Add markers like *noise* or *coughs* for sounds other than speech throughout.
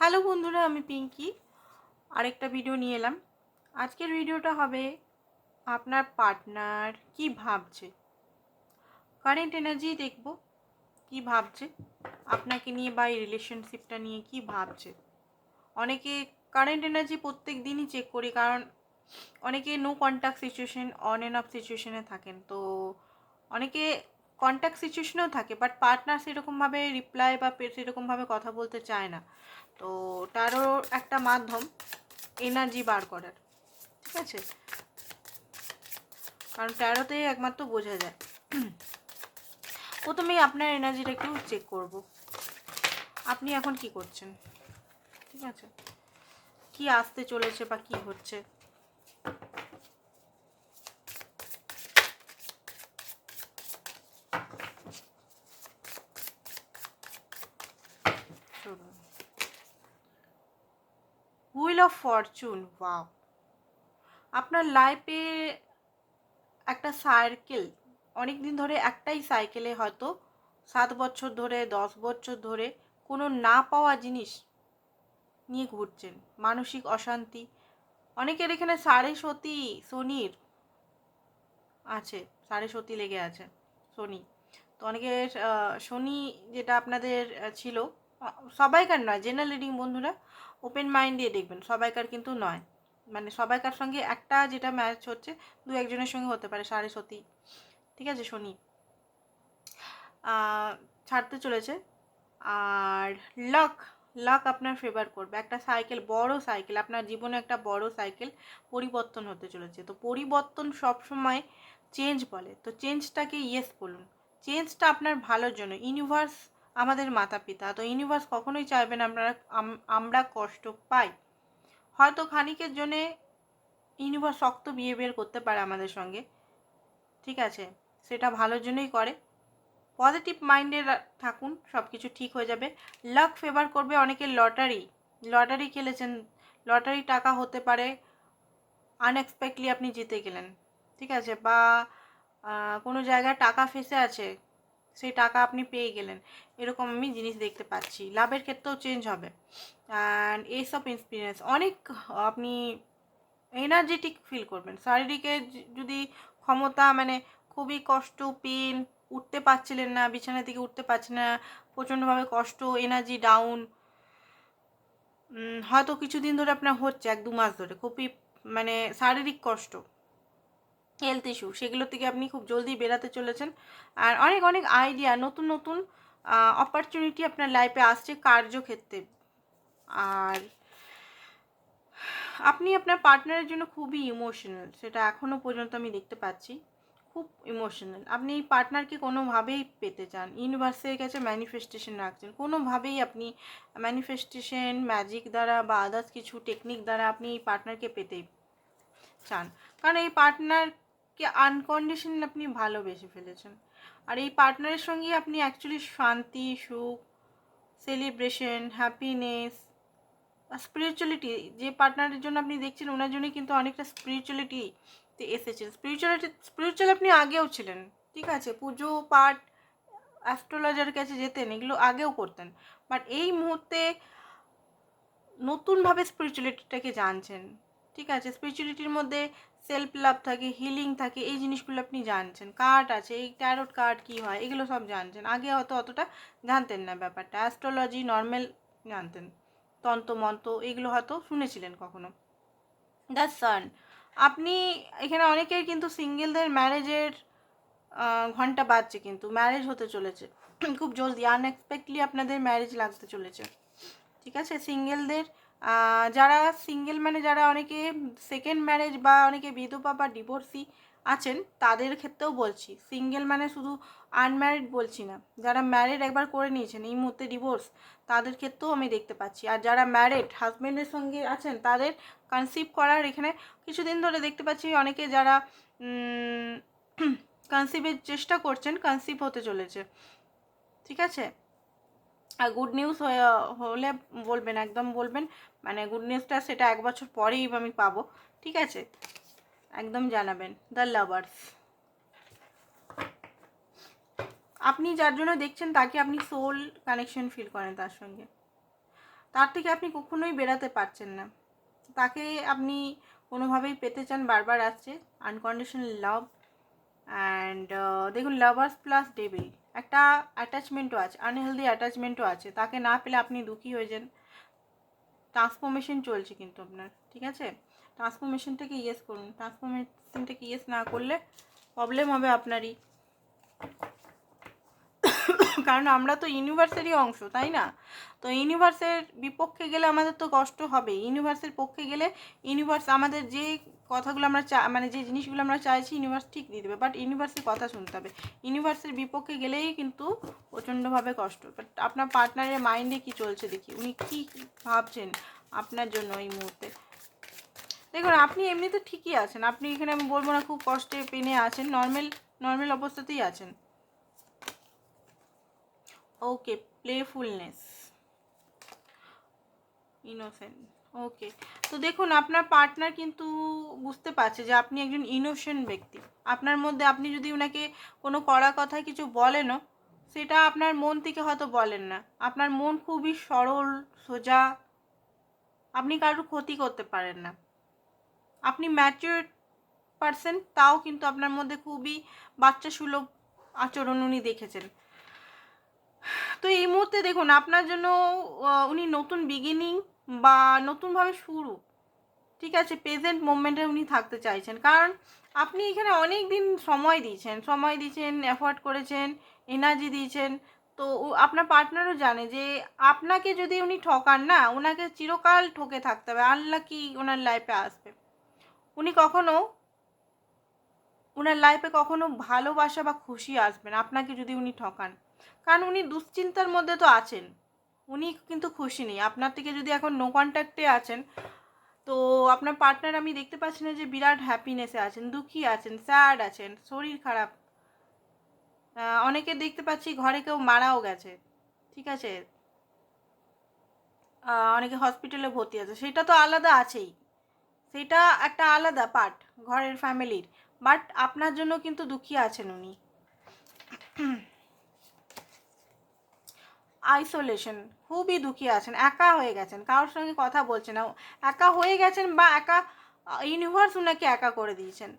Hello বন্ধুরা, আমি পিঙ্কি। আরেকটা ভিডিও নিয়ে এলাম। আজকের ভিডিওটা হবে আপনার পার্টনার কি ভাবছে? কারেন্ট এনার্জি দেখব, কি ভাবছে? আপনাকে নিয়ে বা এই রিলেশনশিপটা নিয়ে কি ভাবছে? অনেকে কারেন্ট এনার্জি প্রত্যেক দিনই চেক করি, কারণ অনেকে no contact situation on and off সিচুয়েশনে থাকেন। তো অনেকে কন্ট্যাক্ট সিচুয়েশনেও থাকে বাট পার্টনার সেরকমভাবে রিপ্লাই বা সেরকমভাবে কথা বলতে চায় না। তো তারও একটা মাধ্যম এনার্জি বার করার। ঠিক আছে? কারণ ট্যারোতেই একমাত্র বোঝা যায়। প্রথমেই আপনার এনার্জিটা একটু চেক করব। আপনি এখন কি করছেন? ঠিক আছে? কি আসতে চলেছে বা কি হচ্ছে? হুইল অফ ফরচুন ওয়াও আপনার লাইফে একটা সার্কেল অনেক দিন ধরে একটাই সাইকেলে হয়তো সাত বছর ধরে, দশ বছর ধরে কোনো না পাওয়া জিনিস নিয়ে ঘুরছেন। মানসিক অশান্তি। অনেকের এখানে সাড়ে সতী শনির আছে, সাড়ে সতী লেগে আছে শনি। তো অনেকের শনি যেটা আপনাদের ছিল সবাইকার নয় জেনারেল রিডিং বন্ধুরা ওপেন মাইন্ড দিয়ে দেখবেন, সবাইকার কিন্তু নয়। মানে সবাইকার সঙ্গে একটা যেটা ম্যাচ হচ্ছে, দু একজনের সঙ্গে হতে পারে, সাড়ে সতী। ঠিক আছে, শনি। ছাড়তে চলেছে। আর লাক লাক আপনার ফেভার করবে। একটা সাইকেল বড় সাইকেল আপনার জীবনে একটা বড় সাইকেল পরিবর্তন হতে চলেছে। তো পরিবর্তন সবসময় চেঞ্জ বলে। তো চেঞ্জটাকে ইয়েস বলুন। চেঞ্জটা আপনার ভালোর জন্য। ইউনিভার্স আমাদের মাতা পিতা তো ইউনিভার্স কখনোই চাইবে না আমরা, আম- আমরা কষ্ট পাই। হয়তো খানিকের জন্যে ইউনিভার্স শক্ত বিহেভিয়ার করতে পারে আমাদের সঙ্গে। ঠিক আছে? সেটা ভালোর জন্যই করে। পজিটিভ মাইন্ডে থাকুন সব কিছু ঠিক হয়ে যাবে। লাক ফেভার করবে অনেকে লটারি। লটারি খেলেছেন লটারি টাকা হতে পারে আনএক্সপেক্টলি আপনি জিতে গেলেন। ঠিক আছে? বা কোনো জায়গায় টাকা ফেসে আছে সেই টাকা আপনি পেয়ে গেলেন। এরকম আমি জিনিস দেখতে পাচ্ছি। লাভের ক্ষেত্রেও চেঞ্জ হবে। অ্যান্ড এইসব এক্সপিরিয়েন্স অনেক আপনি এনার্জেটিক ফিল করবেন। শারীরিকের যদি ক্ষমতা মানে খুবই কষ্ট পেন উঠতে পারছিলেন না বিছানা থেকে উঠতে পারছেন না, প্রচণ্ডভাবে কষ্ট এনার্জি ডাউন হয়তো কিছুদিন ধরে আপনার হচ্ছে, এক দু মাস ধরে। খুবই মানে শারীরিক কষ্ট। হেলথ ইস্যু সেগুলো থেকে আপনি খুব জলদি বেরাতে চলেছেন। আর অনেক অনেক আইডিয়া নতুন নতুন অপরচুনিটি আপনার লাইফে আসছে কার্যক্ষেত্রে। আর আপনি আপনার পার্টনারের জন্য খুবই ইমোশনাল সেটা এখনও পর্যন্ত আমি দেখতে পাচ্ছি। খুব ইমোশনাল আপনি এই পার্টনারকে কোনোভাবেই পেতে চান ইউনিভার্সের কাছে ম্যানিফেস্টেশন রাখছেন। কোনোভাবেই আপনি ম্যানিফেস্টেশন ম্যাজিক দ্বারা বা আদার্স কিছু টেকনিক দ্বারা আপনি এই পার্টনারকে পেতে চান। কারণ এই পার্টনারকে আনকন্ডিশন আপনি ভালোবেসে ফেলেছেন। আর এই পার্টনারের সঙ্গে আপনি অ্যাকচুয়ালি শান্তি, সুখ সেলিব্রেশন হ্যাপিনেস স্পিরিচুয়ালিটি যে পার্টনারের জন্য আপনি দেখছেন ওনার জন্য কিন্তু অনেকটা স্পিরিচুয়ালিটিতে এসেছেন। স্পিরিচুয়ালিটি স্পিরিচুয়াল আপনি আগেও ছিলেন, ঠিক আছে? পুজো, পাঠ অ্যাস্ট্রোলজার কাছে যেতেন, এগুলো আগেও করতেন। বাট এই মুহূর্তে নতুনভাবে স্পিরিচুয়ালিটিটাকে জানছেন। ঠিক আছে? স্পিরিচুয়ালিটির মধ্যে সেলফ লাভ থাকে হিলিং থাকে, এই জিনিসগুলো আপনি জানছেন। কার্ড আছে, এই ট্যারোট কার্ড কী হয়, এগুলো সব জানছেন। আগে হয়তো অতটা জানতেন না ব্যাপারটা। অ্যাস্ট্রোলজি নর্মাল জানতেন। তন্ত্র, মন্ত্র, এগুলো হয়তো শুনেছিলেন কখনো। দ্য সান আপনি এখানে অনেকের কিন্তু সিঙ্গেলদের ম্যারেজের ঘণ্টা বাজছে কিন্তু। ম্যারেজ হতে চলেছে। খুব জলদি আনএক্সপেক্টলি আপনাদের ম্যারেজ লাগতে চলেছে। ঠিক আছে? সিঙ্গেলদের যারা সিঙ্গেল মানে যারা অনেকে সেকেন্ড ম্যারেজ বা অনেকে বিধবা বা ডিভোর্সি আছেন, তাদের ক্ষেত্রেও বলছি সিঙ্গেল মানে শুধু আনম্যারিড বলছি না। যারা ম্যারিড একবার করে নিয়েছেন, এই মুহূর্তে ডিভোর্স তাদের ক্ষেত্রেও আমি দেখতে পাচ্ছি। আর যারা ম্যারিড হাজব্যান্ডের সঙ্গে আছেন, তাদের কনসিভ করার এখানে কিছুদিন ধরে দেখতে পাচ্ছি, অনেকে যারা কনসিভের *coughs* চেষ্টা করছেন কনসিভ হতে চলেছে। ঠিক আছে? গুড নিউজ হলে বলবেন, একদম বলবেন। মানে গুড নিউজটা সেটা এক বছর পরেই আমি পাবো, ঠিক আছে? একদম জানাবেন দ্য লাভার্স আপনি যার জন্য দেখছেন, তাকে আপনি সোল কানেকশন ফিল করেন তার সঙ্গে। তার থেকে আপনি কখনোই বেরাতে পারছেন না। তাকে আপনি কোনোভাবেই পেতে চান, বারবার আসছে। আনকন্ডিশনাল লাভ অ্যান্ড দেখুন লাভার্স প্লাস ডেবিল একটা অ্যাটাচমেন্টও আছে আনহেলদি অ্যাটাচমেন্টও আছে, তাকে না পেলে আপনি দুঃখী হয়ে যান। ট্রান্সফরমেশন চলছে কিন্তু আপনার, ঠিক আছে? ট্রান্সফরমেশন থেকে ইয়েস করুন ট্রান্সফরমেশন থেকে ইয়েস না করলে প্রবলেম হবে আপনারই। *laughs* কারণ আমরা তো ইউনিভার্সেরই অংশ, তাই না? তো ইউনিভার্সের বিপক্ষে গেলে আমাদের তো কষ্ট হবে। ইউনিভার্সের পক্ষে গেলে ইউনিভার্স আমাদের যে কথাগুলো আমরা চা মানে যে জিনিসগুলো আমরা চাইছি ইউনিভার্স ঠিক দিয়ে দেবে। বাট ইউনিভার্সের কথা শুনতে হবে। ইউনিভার্সের বিপক্ষে গেলেই কিন্তু প্রচণ্ডভাবে কষ্ট। বাট আপনার পার্টনারের মাইন্ডে কি চলছে দেখি। উনি কী ভাবছেন আপনার জন্য এই মুহূর্তে? দেখুন, আপনি এমনিতে ঠিকই আছেন। আপনি এখানে আমি বলব না খুব কষ্টে পেনে আছেন। নর্মাল নর্মাল অবস্থাতেই আছেন। ওকে প্লেফুলনেস ইনোসেন্ট ওকে তো দেখুন, আপনার পার্টনার কিন্তু বুঝতে পারছে যে আপনি একজন ইনোসেন্ট ব্যক্তি। আপনার মধ্যে আপনি যদি ওনাকে কোনো কড়া কথা কিছু বলেনও, সেটা আপনার মন থেকে হয়তো বলেন না। আপনার মন খুবই সরল, সোজা। আপনি কারোর ক্ষতি করতে পারেন না। আপনি ম্যাচিওর পারসন তাও কিন্তু আপনার মধ্যে খুবই বাচ্চা সুলভ আচরণ উনি দেখেছেন। তো এই মুহূর্তে দেখুন, আপনার জন্য উনি নতুন বিগিনিং বা নতুনভাবে শুরু, ঠিক আছে? প্রেজেন্ট মোমেন্টে উনি থাকতে চাইছেন। কারণ আপনি এখানে অনেক দিন সময় দিয়েছেন সময় দিয়েছেন এফোর্ট করেছেন এনার্জি দিয়েছেন তো আপনার পার্টনারও জানে যে আপনাকে যদি উনি ঠকান না ওনাকে চিরকাল ঠকে থাকতে হবে। আল্লাহ কি ওনার লাইফে আসবে। উনি কখনো ওনার লাইফে কখনো ভালোবাসা বা খুশি আসবেন আপনাকে যদি উনি ঠকান। কারণ উনি দুশ্চিন্তার মধ্যে তো আছেন। উনি কিন্তু খুশি নেই। আপনার থেকে যদি এখন নো কন্ট্যাক্টে আছেন, তো আপনার পার্টনার আমি দেখতে পাচ্ছি না যে বিরাট হ্যাপিনেসে আছেন, দুঃখী আছেন স্যাড আছেন, শরীর খারাপ। অনেকে দেখতে পাচ্ছি ঘরে কেউ মারাও গেছে, ঠিক আছে? অনেকে হসপিটালে ভর্তি আছে। সেটা তো আলাদা আছেই। সেটা একটা আলাদা পার্ট ঘরের ফ্যামিলির বাট আপনার জন্য কিন্তু দুঃখী আছেন উনি। আইসোলেশন খুবই দুঃখী আছেন, একা হয়ে গেছেন, কারোর সঙ্গে কথা বলছে না, একা হয়ে গেছেন বা একা ইউনিভার্স ওনাকে একা করে দিয়েছেন।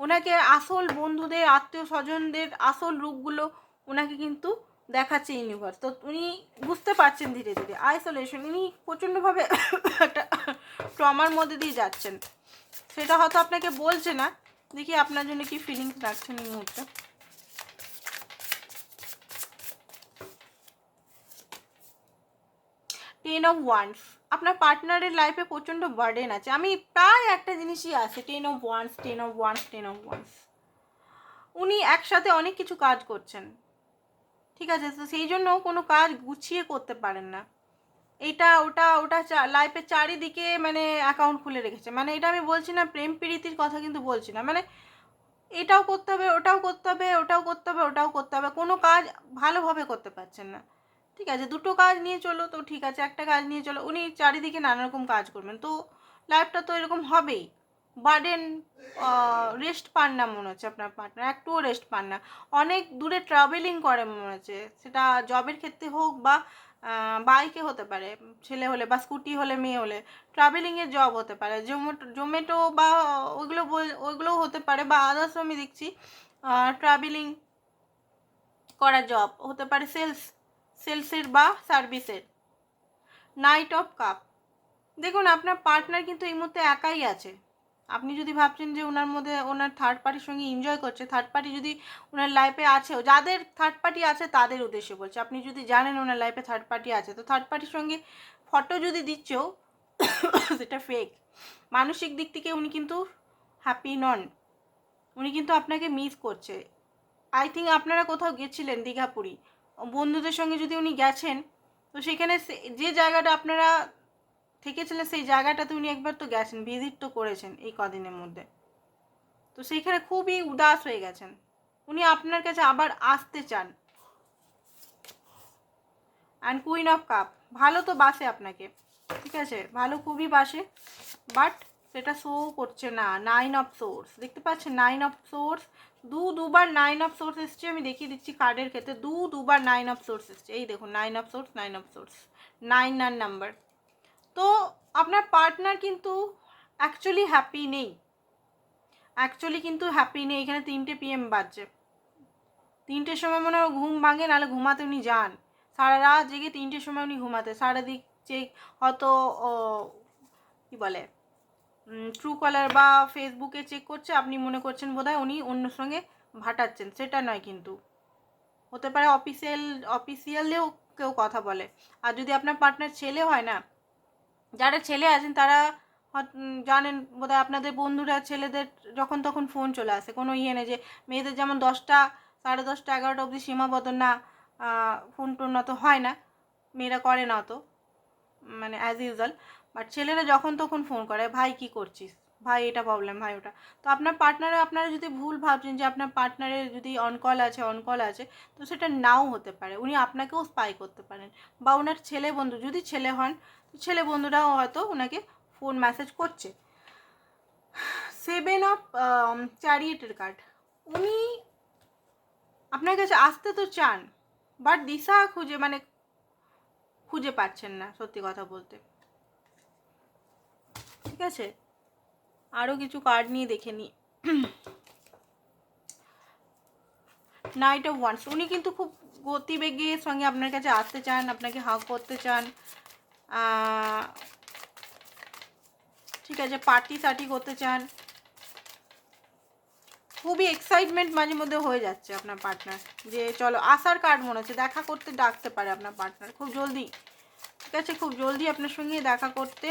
ওনাকে আসল বন্ধুদের আত্মীয় স্বজনদের আসল রূপগুলো ওনাকে কিন্তু দেখাচ্ছে ইউনিভার্স তো উনি বুঝতে পারছেন ধীরে ধীরে আইসোলেশন উনি প্রচণ্ডভাবে *coughs* একটা ট্রমার মধ্যে দিয়ে যাচ্ছেন। সেটা হয়তো আপনাকে বলছে না, দেখি আপনার জন্য কি ফিলিংস রাখছেন এই মুহূর্তে। টেন অফ ওয়ান্স আপনার পার্টনারের লাইফে প্রচণ্ড বার্ডেন আছে। আমি প্রায় একটা জিনিসই আছে ten of wands ten of wands ten of wands উনি একসাথে অনেক কিছু কাজ করছেন। ঠিক আছে? তো সেই জন্য কোনো কাজ গুছিয়ে করতে পারেন না। এটা, ওটা ওটা লাইফের চারিদিকে মানে অ্যাকাউন্ট খুলে রেখেছে। মানে এটা আমি বলছি না, প্রেম প্রীতির কথা কিন্তু বলছি না। মানে এটাও করতে হবে, ওটাও করতে হবে, ওটাও করতে হবে, ওটাও করতে হবে। কোনো কাজ ভালোভাবে করতে পারছেন না। ঠিক আছে, দুটো কাজ নিয়ে চলো তো, ঠিক আছে, একটা কাজ নিয়ে চলো। উনি চারিদিকে নানা রকম কাজ করবেন। তো লাইফটা তো এরকম হবেই। বার্ডেন রেস্ট পান না মনে হচ্ছে আপনার পার্টনার একটুও রেস্ট পান না। অনেক দূরে ট্রাভেলিং করে মনে হচ্ছে। সেটা জবের ক্ষেত্রে হোক বা বাইকে হতে পারে, ছেলে হলে বা স্কুটি হলে, মেয়ে হলে ট্রাভেলিংয়ের জব হতে পারে। জোম্যাটো জোম্যাটো বা ওইগুলো বল- ওইগুলোও হতে পারে বা আদার্স আমি দেখছি ট্রাভেলিং করা জব হতে পারে সেলস সেলসের বা সার্ভিসের। নাইট অফ কাপ দেখুন, আপনার পার্টনার কিন্তু এই মুহূর্তে একাই আছে। আপনি যদি ভাবছেন যে ওনার মধ্যে, ওনার থার্ড পার্টির সঙ্গে এনজয় করছে থার্ড পার্টি যদি ওনার লাইফে আছেও যাদের থার্ড পার্টি আছে তাদের উদ্দেশ্যে বলছে। আপনি যদি জানেন ওনার লাইফে থার্ড পার্টি আছে, তো থার্ড পার্টির সঙ্গে ফটো যদি দিচ্ছেও, সেটা ফেক মানসিক দিক থেকে উনি কিন্তু হ্যাপি নন। উনি কিন্তু আপনাকে মিস করছে। আই থিঙ্ক আপনারা কোথাও গেছিলেন দীঘা পুরী বন্ধুদের সঙ্গে যদি উনি গেছেন, তো সেখানে যে জায়গাটা আপনারা থেকেছিলেন, সেই জায়গাটাতে উনি একবার তো গেছেন ভিজিট তো করেছেন এই কদিনের মধ্যে। তো সেইখানে খুবই উদাস হয়ে গেছেন। উনি আপনার কাছে আবার আসতে চান। অ্যান্ড কুইন অফ কাপ ভালো তো বাসে আপনাকে, ঠিক আছে? ভালো খুবই বাসে বাট সেটা শো করছে না নাইন অফ সোর্স দেখতে পাচ্ছেন? নাইন অফ সোর্স দু দুবার নাইন অফ সোর্স এসছে, আমি দেখিয়ে দিচ্ছি কার্ডের ক্ষেত্রে, দু দুবার নাইন অফ সোর্স এসছে, এই দেখুন nine of swords nine of swords nine naan number তো আপনার পার্টনার কিন্তু অ্যাকচুয়ালি হ্যাপি নেই অ্যাকচুয়ালি কিন্তু হ্যাপি নেই, এখানে তিনটে পিএম বাজছে। তিনটের সময় মনে হয় ঘুম ভাঙে, নাহলে ঘুমাতে উনি যান। সারা রাত জেগে তিনটের সময় উনি ঘুমাতে সারা দিক চেক হয়তো কি বলে ট্রু কলার বা ফেসবুকে চেক করছে, আপনি মনে করছেন বোধহয় উনি অন্য সঙ্গে ভাটাচ্ছেন, সেটা নয় কিন্তু। হতে পারে অফিসিয়াল অফিসিয়ালেও কেউ কথা বলে। আর যদি আপনার পার্টনার ছেলে হয় না, যারা ছেলে আছেন তারা জানেন বোধহয় আপনাদের বন্ধুরা ছেলেদের যখন তখন ফোন চলে আসে। কোনো ইয়ে নেই যে মেয়েদের যেমন দশটা, সাড়ে দশটা, এগারোটা অবধি সীমাবদ্ধ না ফোন টোন অত হয় না। মেয়েরা করে না অত মানে অ্যাজ ইউজুয়াল বাট ছেলেরা যখন তখন ফোন করে, ভাই, কি করছিস? ভাই, এটা প্রবলেম ভাই, ওটা। তো আপনার পার্টনারে আপনারা যদি ভুল ভাবছেন যে আপনার পার্টনারের যদি অনকল আছে অনকল আছে, তো সেটা নাও হতে পারে। উনি আপনাকেও স্পাই করতে পারেন। বা ওনার ছেলে বন্ধু, যদি ছেলে হন, তো ছেলে বন্ধুরাও হয়তো ওনাকে ফোন মেসেজ করছে। সেভেন অফ চ্যারিয়েটের কার্ড উনি আপনার কাছে আসতে তো চান বাট দিশা খুঁজে মানে খুঁজে পাচ্ছেন না, সত্যি কথা বলতে। ঠিক আছে? আরও কিছু কার্ড নিয়ে দেখে নিই নাইট অফ ওয়ান্স উনি কিন্তু খুব গতিবেগের সঙ্গে আপনার কাছে আসতে চান, আপনাকে হাক করতে চান। ঠিক আছে পার্টি সার্টি করতে চান। খুবই এক্সাইটমেন্ট মাঝে মধ্যে হয়ে যাচ্ছে আপনার পার্টনার যে চলো আসার কার্ড মনে হচ্ছে, দেখা করতে ডাকতে পারে আপনার পার্টনার খুব জলদি। ঠিক আছে, খুব জলদি আপনার সঙ্গে দেখা করতে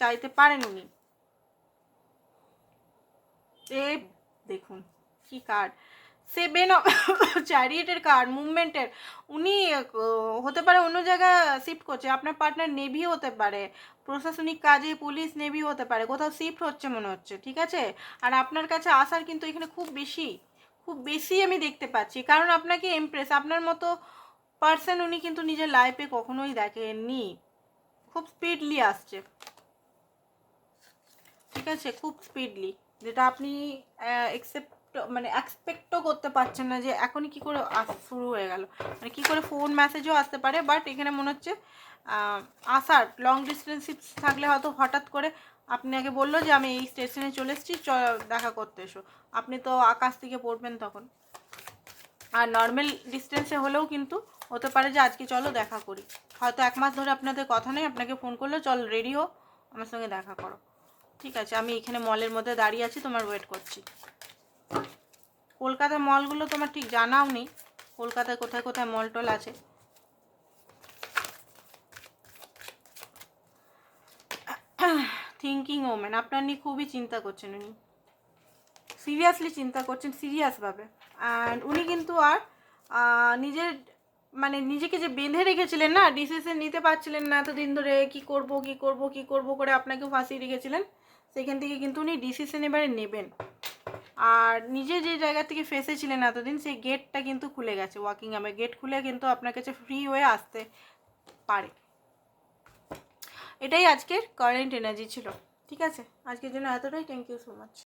চাইতে পারেন উনি। দেখুন কি কার্ড সেভেন চ্যারিয়েটের কার্ড মুভমেন্টের উনি হতে পারে অন্য জায়গায় শিফট করছে, আপনার পার্টনার নেভি হতে পারে, প্রশাসনিক কাজে পুলিশ নেভি হতে পারে, কোথাও শিফট হচ্ছে মনে হচ্ছে, ঠিক আছে? আর আপনার কাছে আসার কিন্তু এখানে খুব বেশি খুব বেশি আমি দেখতে পাচ্ছি, কারণ আপনাকে এমপ্রেস আপনার মতো পার্সন উনি কিন্তু নিজের লাইফে কখনোই দেখেননি। খুব স্পিডলি আসছে। ঠিক আছে, খুব স্পিডলি যেটা আপনি এক্সেপ্ট মানে এক্সপেক্টও করতে পারছেন না যে এখনই কি করে শুরু হয়ে গেল। মানে কি করে ফোন মেসেজও আসতে পারে বাট এখানে মনে হচ্ছে আসার লং ডিস্টেন্স থাকলে হয়তো হঠাৎ করে আপনি আগে বলল যে আমি এই স্টেশনে চলে এসেছি, চ, দেখা করতে এসো। আপনি তো আকাশ থেকে পড়বেন তখন। আর নর্মাল ডিস্টেন্সে হলেও কিন্তু হতে পারে যে আজকে চলো দেখা করি। হয়তো এক মাস ধরে আপনাদের কথা নেই, আপনাকে ফোন করল, চল রেডি হো আমার সঙ্গে দেখা করো। ঠিক আছে, আমি এখানে মলের মধ্যে দাঁড়িয়ে আছি, তোমার ওয়েট করছি। কলকাতার মলগুলো তোমার ঠিক জানাও নেই কলকাতায় কোথায় কোথায় মল টল আছে। থিঙ্কিং ওমেন আপনার নিয়ে খুবই চিন্তা করছেন উনি। সিরিয়াসলি চিন্তা করছেন সিরিয়াসভাবে অ্যান্ড উনি কিন্তু আর নিজের মানে নিজেকে যে বেঁধে রেখেছিলেন না ডিসিশন নিতে পারছিলেন না এতদিন ধরে, কি করব কি করব কি করব করে আপনাকে ফাঁসিয়ে রেখেছিলেন। সেখান থেকে কিন্তু উনি ডিসিশন এবারে নেবেন। আর নিজে যে জায়গা থেকে ফেসেছিলেন এতদিন, সেই গেটটা কিন্তু খুলে গেছে ওয়াকিং আমে গেট খুলে কিন্তু আপনার কাছে ফ্রি হয়ে আসতে পারে। এটাই আজকের কারেন্ট এনার্জি ছিল। ঠিক আছে? আজকের জন্য এতটাই। Thank you so much